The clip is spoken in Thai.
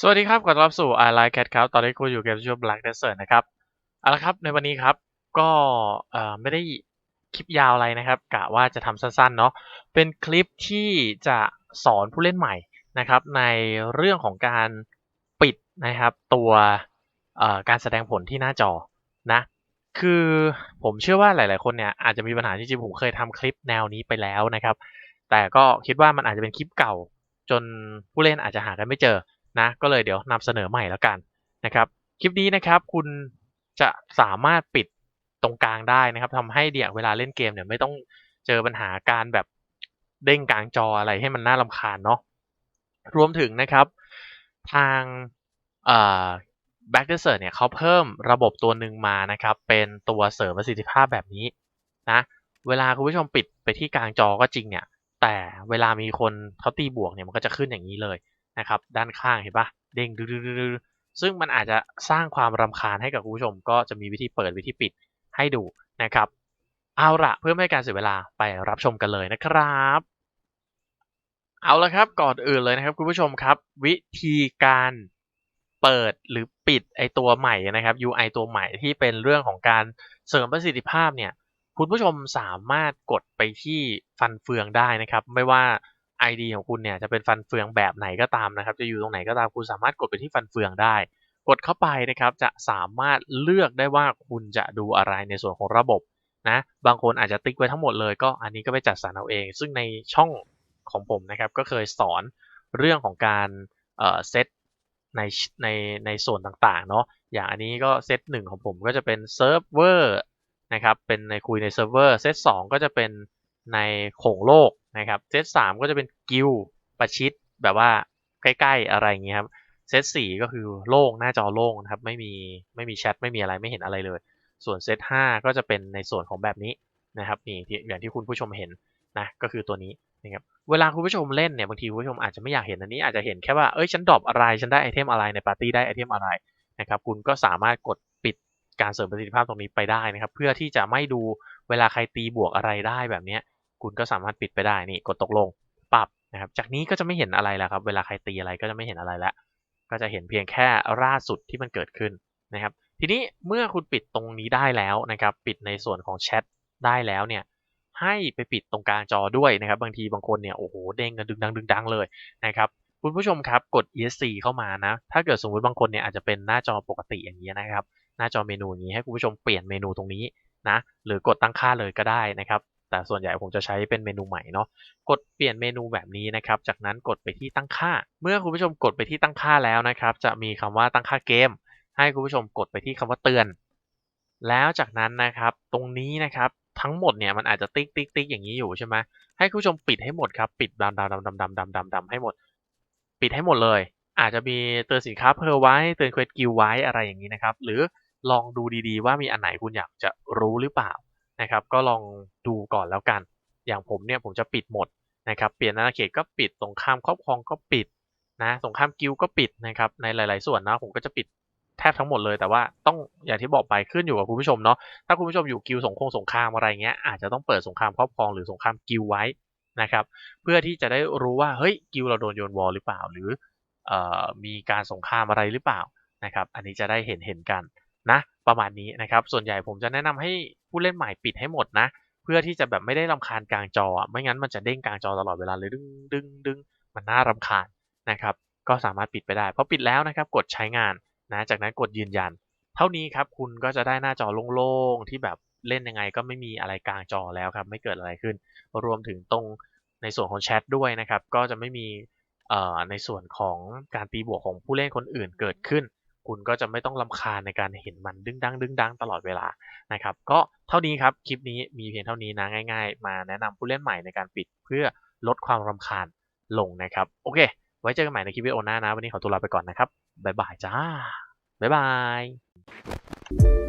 สวัสดีครับ ขอต้อนรับสู่ I Like Cat ครับ ตอนนี้คุณอยู่เกมชื่อ Black Desert นะครับ เอาละครับ ในวันนี้ครับ ก็ไม่ได้คลิปยาวอะไรนะครับ กะว่าจะทำสั้นๆ เนาะ เป็นคลิปที่จะสอนผู้เล่นใหม่นะครับ ในเรื่องของการปิดนะครับ ตัวการแสดงผลที่หน้าจอนะ คือผมเชื่อว่าหลายๆ คนเนี่ยอาจจะมีปัญหาจริงๆ ผมเคยทำคลิปแนวนี้ไปแล้วนะครับ แต่ก็คิดว่ามันอาจจะเป็นคลิปเก่า จนผู้เล่นอาจจะหากันไม่เจอ นะก็เลยเดี๋ยวนำเสนอใหม่แล้วกันนะครับคลิปนี้นะครับคุณจะสามารถปิดตรงกลางได้นะครับทำให้เดี่ยวเวลาเล่นเกมเนี่ยไม่ต้องเจอปัญหาการแบบเด้งกลางจออะไรให้มันน่ารำคาญเนาะรวมถึงนะครับทางเอ่อ Back Desert เนี่ยเขาเพิ่มระบบตัวหนึ่งมานะครับ เป็นตัวเสริมประสิทธิภาพแบบนี้นะเวลาคุณผู้ชมปิดไปที่กลางจอก็จริงเนี่ย แต่เวลามีคนเขาตีบวกเนี่ยมันก็จะขึ้นอย่างนี้เลย นะครับด้านข้างเห็นปะเด้งดื้อซึ่งมันอาจจะสร้างความรำคาญให้กับคุณผู้ชม ก็จะมีวิธีเปิดวิธีปิดให้ดูนะครับเอาละเพื่อไม่ให้การเสียเวลาไปรับชมกันเลยนะครับ เอาละครับก่อนอื่นเลยนะครับคุณผู้ชมครับ วิธีการเปิดหรือปิดไอตัวใหม่นะครับ UI ตัวใหม่ที่เป็นเรื่องของการเสริมประสิทธิภาพเนี่ยคุณผู้ชมสามารถกดไปที่ฟันเฟืองได้นะครับ ไม่ว่า ID ของคุณเนี่ยจะเป็นฟันเฟืองแบบไหนก็ตามนะครับ จะอยู่ตรงไหนก็ตามคุณสามารถกดไปที่ฟันเฟืองได้ กดเข้าไปนะครับจะสามารถเลือกได้ว่าคุณจะดูอะไรในส่วนของระบบนะบางคนอาจจะติ๊กไว้ทั้งหมดเลยก็อันนี้ก็ไปจัดสรรเอาเอง ซึ่งในช่องของผมนะครับก็เคยสอนเรื่องของการเอ่อเซตในในในส่วนต่างๆเนาะอย่างอันนี้ก็เซตหนึ่งของผมก็จะเป็นเซิร์ฟเวอร์นะครับเป็นในคุยในเซิร์ฟเวอร์เซตสองก็จะเป็นในโขงโลก นะครับเซตสามก็จะเป็นกิลประชิดแบบว่าใกล้ๆอะไรอย่างเงี้ยครับเซตสี่ก็คือโล่งหน้าจอโล่งนะครับไม่มีไม่มีแชทไม่มีอะไรไม่เห็นอะไรเลย ส่วนเซตห้าก็จะเป็นในส่วนของแบบนี้นะครับนี่อย่างที่คุณผู้ชมเห็นนะก็คือตัวนี้นะครับเวลาคุณผู้ชมเล่นเนี่ยบางทีคุณผู้ชมอาจจะไม่อยากเห็นอันนี้อาจจะเห็นแค่ว่าเอ้ยฉันดรอปอะไรฉันได้ไอเทมอะไรในปาร์ตี้ได้ไอเทมอะไรนะครับคุณก็สามารถกดปิดการเสริมประสิทธิภาพตรงนี้ไปได้นะครับ เพื่อที่จะไม่ดูเวลาใครตีบวกอะไรได้แบบเนี้ย คุณก็สามารถปิดไปได้นี่กดตกลงปรับนะครับจากนี้ก็จะไม่เห็นอะไรแล้วครับ เวลาใครตีอะไรก็จะไม่เห็นอะไรแล้ว ก็จะเห็นเพียงแค่ล่าสุดที่มันเกิดขึ้นนะครับ ทีนี้เมื่อคุณปิดตรงนี้ได้แล้วนะครับ ปิดในส่วนของแชทได้แล้วเนี่ยให้ไปปิดตรงกลางจอด้วยนะครับ บางทีบางคนเนี่ยโอ้โหเด้งกันดึงดังดึงดังเลยนะครับคุณผู้ชมครับกด ESC เข้ามานะ ถ้าเกิดสมมติบางคนเนี่ยอาจจะเป็นหน้าจอปกติอย่างนี้นะครับ หน้าจอเมนูอย่างนี้ให้คุณผู้ชมเปลี่ยนเมนูตรงนี้นะ หรือกดตั้งค่าเลยก็ได้นะครับ แต่ส่วนใหญ่ผมจะใช้เป็นเมนูใหม่เนาะกดเปลี่ยนเมนูแบบนี้นะครับจากนั้นกดไปที่ตั้งค่า เมื่อคุณผู้ชมกดไปที่ตั้งค่าแล้วนะครับ จะมีคำว่าตั้งค่าเกม ให้คุณผู้ชมกดไปที่คำว่าเตือน แล้วจากนั้นนะครับตรงนี้นะครับทั้งหมดเนี่ยมันอาจจะติ๊กติ๊กติ๊กอย่างนี้อยู่ใช่ไหมให้คุณผู้ชมปิดให้หมดครับปิดดำดำดำดำดำดำดำดำให้หมด ปิดให้หมดเลย อาจจะมีเตือนสินค้าเพอไว้เตือนเควสกิลไว้อะไรอย่างนี้นะครับหรือลองดูดีๆ ว่ามีอันไหนคุณอยากจะรู้หรือเปล่า นะครับ ก็ลองดูก่อนแล้วกัน อย่างผมเนี่ยผมจะปิดหมดนะครับ เปลี่ยนอาณาเขตก็ปิดสงครามครอบครองก็ปิดนะสงครามกิลก็ปิดนะครับ ในหลาย ๆ ส่วนนะผมก็จะปิดแทบทั้งหมดเลยแต่ว่าต้องอย่างที่บอกไปขึ้นอยู่กับคุณผู้ชมเนาะถ้าคุณผู้ชมอยู่กิลสงครามสงครามอะไรเงี้ยอาจจะต้องเปิดสงครามครอบครองหรือสงครามกิลไว้นะครับ เพื่อที่จะได้รู้ว่าเฮ้ยกิลเราโดนโยนวอลหรือเปล่า หรืออมีการสงครามอะไรหรือเปล่านะครับ อันนี้จะได้เห็นเห็นกันนะ ประมาณนี้นะครับ ส่วนใหญ่ผมจะแนะนำให้ ผู้เล่นใหม่ปิดให้หมดนะ เพื่อที่จะแบบไม่ได้รำคาญกลางจอ ไม่งั้นมันจะเด้งกลางจอตลอดเวลาเลยดึงดึงดึงมันน่ารำคาญนะครับ ก็สามารถปิดไปได้พอปิดแล้วนะครับ กดใช้งานนะจากนั้นกดยืนยัน เท่านี้ครับคุณก็จะได้หน้าจอโล่งๆที่แบบเล่นยังไงก็ไม่มีอะไรกลางจอแล้วครับ ไม่เกิดอะไรขึ้น รวมถึงตรงในส่วนของแชทด้วยนะครับ ก็จะไม่มีในส่วนของการตีบวกของผู้เล่นคนอื่นเกิดขึ้น คุณก็จะไม่ต้องลำคาญในการเห็นมันดึงดังดึงดังตลอดเวลานะครับ ก็เท่านี้ครับคลิปนี้มีเพียงเท่านี้นะง่าย ๆ มาแนะนำผู้เล่นใหม่ในการปิดเพื่อลดความรำคาญลงนะครับ โอเค ไว้เจอกันใหม่ในคลิปวิดีโอหน้านะ วันนี้ขอตัวลาไปก่อนนะครับ บ๊ายบายจ้า บ๊ายบาย